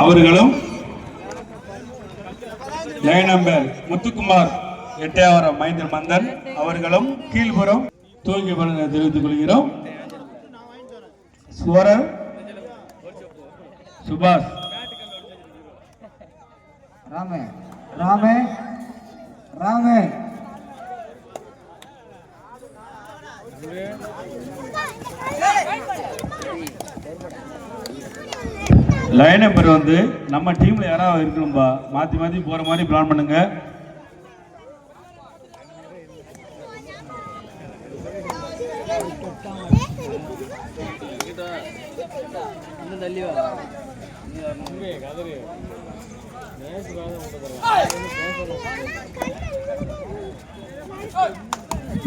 அவர்களும் line number Muthukumar Ettayapuram மைந்தர் மந்தன் அவர்களும் கீழ்புறம் தூங்கி பலனை தெரிவித்துக் கொள்கிறோம் சுவரர் சுபாஷ் ராமே ராமே ராமே லைன் நம்பர் வந்து நம்ம டீம்ல யாராவது இருக்கணும்பா? மாத்தி மாத்தி போற மாதிரி பிளான் பண்ணுங்க.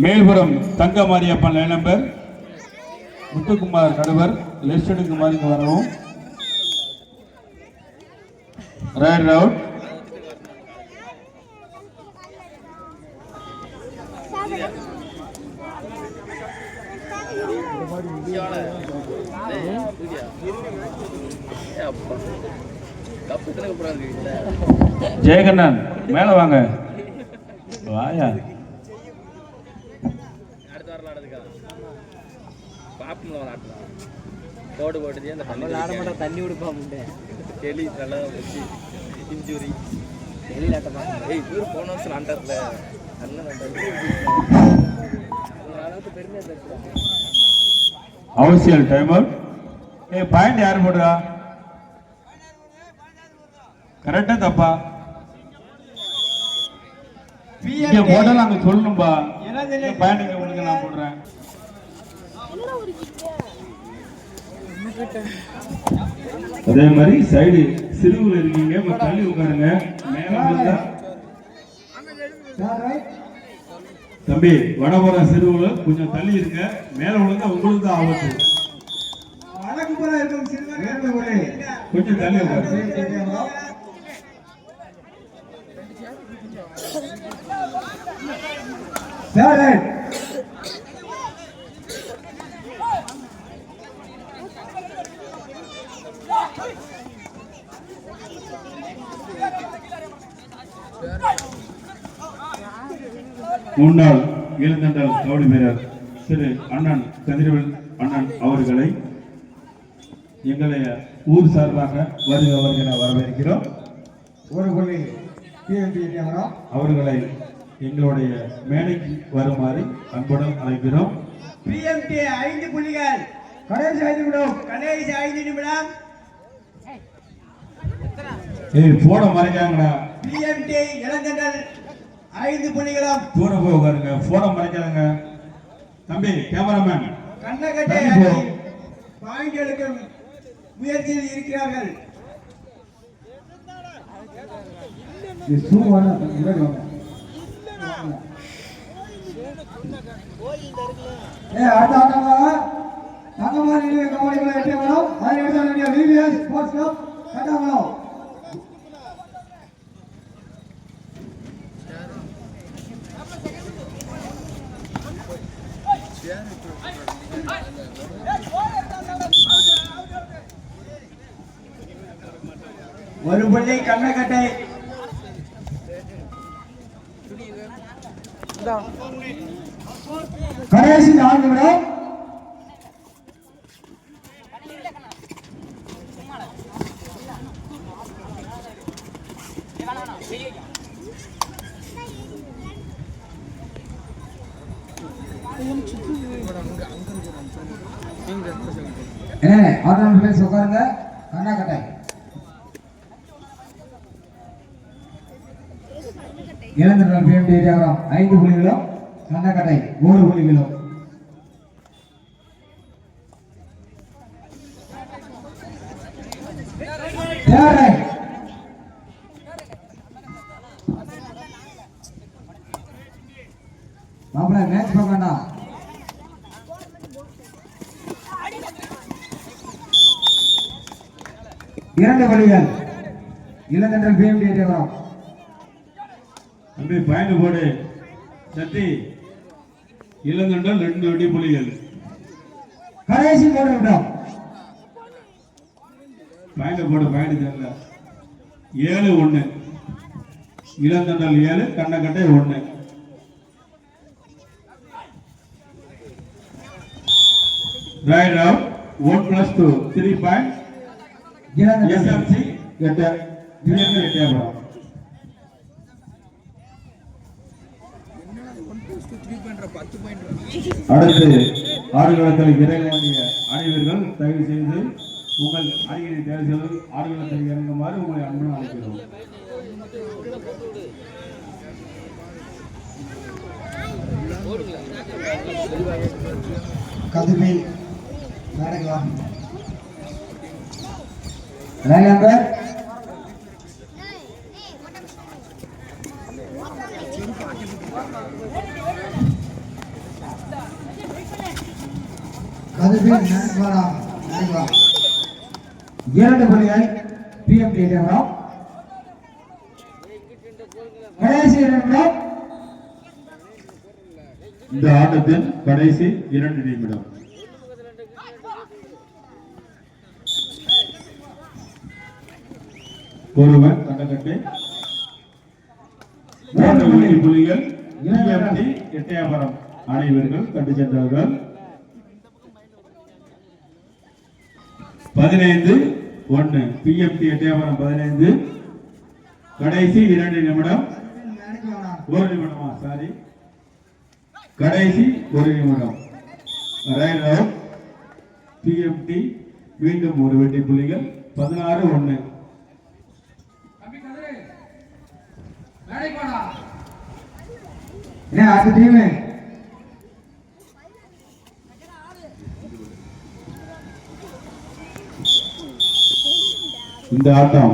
மேல்புறம் தங்க மாரியப்பன் லைன் நம்பர் முத்துக்குமார் நடுவர் லெஃப்ட் எடுக்கு மாதிரி வரவும். போறாங்க வீட்டுல ஜெயகண்ணன் மேல வாங்க. வாயா. தண்ணி ஆட மாட்டோம் தண்ணி விடுப்பா முட்டை எலி நல்லா வச்சு இன்ஜுரி ஆட்டமா ஏய் இவர் போன வருஷம் ஆண்டார்ல அண்ணன் அளவுக்கு பெருமையா பேசுறாங்க அவசியம் டைம் அவுட் ஏ பாயிண்ட் யார் போடுறா? கரெக்டா தப்பா? இங்க போட்டாலும் அங்க சொல்லணும்பா. பாயிண்ட் இங்க உங்களுக்கு நான் போடுறேன். அதே மாதிரி சைடு சிறுவுல இருக்கீங்க. இப்ப தள்ளி உட்காருங்க. மேல தம்பி வடபுறம் சிறுவுல கொஞ்சம் தள்ளி இருங்க. மேல விழுந்தா உங்களுக்கு தான் ஆபத்து. கொஞ்சம் தள்ளி உட்காருங்க. சார் முன்னாள் இளந்தண்டல் கவுடி வீரர் திரு அண்ணன் கதிரவன் அண்ணன் அவர்களை எங்களுடைய ஊர் சார்பாக வருக வருகிற வரவேற்கிறோம். ஒரு புள்ளி அவர்களை எங்களுடைய மேடைக்கு வருமாறு அன்புடன் அழைக்கிறோம். பிஎம்டி ஐந்து புள்ளிகள். கடைசி ஐந்து விடும் கடைசி ஐந்து நிமிடம். ஏய் போட மறைக்காங்கடா. பிஎம்டி இளந்தண்டல் ஐந்து புள்ளிகளும். தூர போய் உட்காருங்க போட மறைக்காதுங்க. தம்பி கேமராமேன் கண்ணகட்டை போ. பாயிண்ட் எடுக்கும் முயற்சியில் இருக்கிறார்கள். தங்கமான கபடிகளை எட்டி வரும் அதை எடுத்த வேண்டிய விவிஎஸ் ஸ்போர்ட்ஸ் கிளப் கட்டாமலம் ஒரு புள்ளி கண்ணகட்டை கடைசி நான்கு விடும் ஏ ஆட்டம் பிளேஸ் உட்காருங்க. கண்ணா கட்டாய் இளந்தர்கள் பிஎம்டி ஏரியாவரம் ஐந்து புள்ளிகளும் கண்ணக்கட்டை மூணு புள்ளிகளும் மாப்பிள்ள மேட்ச் பார்க்க இரண்டு வழிகள் இளந்தன்றல் பிஎம்டி வரும் தம்பி பாயிண்ட் போடு. சத்தி இளந்தண்டல் ரெண்டு வெடி புலிகள். கடைசி போடு பயண தெரியல. ஏழு ஒண்ணு. இளந்தண்டல் ஏழு கண்ணக்கட்டை ஒண்ணு. Right out one plus two three point SMC எட்டு டிஎம்பி எட்டியாபுரம் அடுத்து ஆடுகளத்தில் இறங்க வேண்டிய அனைவர்கள் தயவு செய்து உங்கள் அணியினை தேர்வு செய்து ஆடுகளத்தில் இறங்குமாறு உங்களை அன்புடன் அழைக்கிறோம். கதிர்வேல் மேடைகளா லைன் நம்பர் கதிர்வேல் மேடைகளா மேடைகளா இரண்டு புள்ளிகள் பிஎம்டி நிமிடம் கடைசி இரண்டு இந்த ஆட்டத்தின் கடைசி இரண்டு நிமிடம் ஒருவர் கண்டகட்டை மூன்று புள்ளி புலிகள் டிஎம்டி எட்டயபுரம் அனைவர்கள் கண்டு சென்றார்கள் பதினைந்து ஒன்று பிஎம்டி எட்டயபுரம் பதினைந்து. கடைசி இரண்டு நிமிடம். ஒரு நிமிடமா சாரி கடைசி ஒரு நிமிடம். ரயில் அவுட் பிஎம்டி மீண்டும் ஒரு வெட்டி புள்ளிகள் பதினாறு ஒன்று என்ன அடுத்த டீமு இந்த ஆட்டம்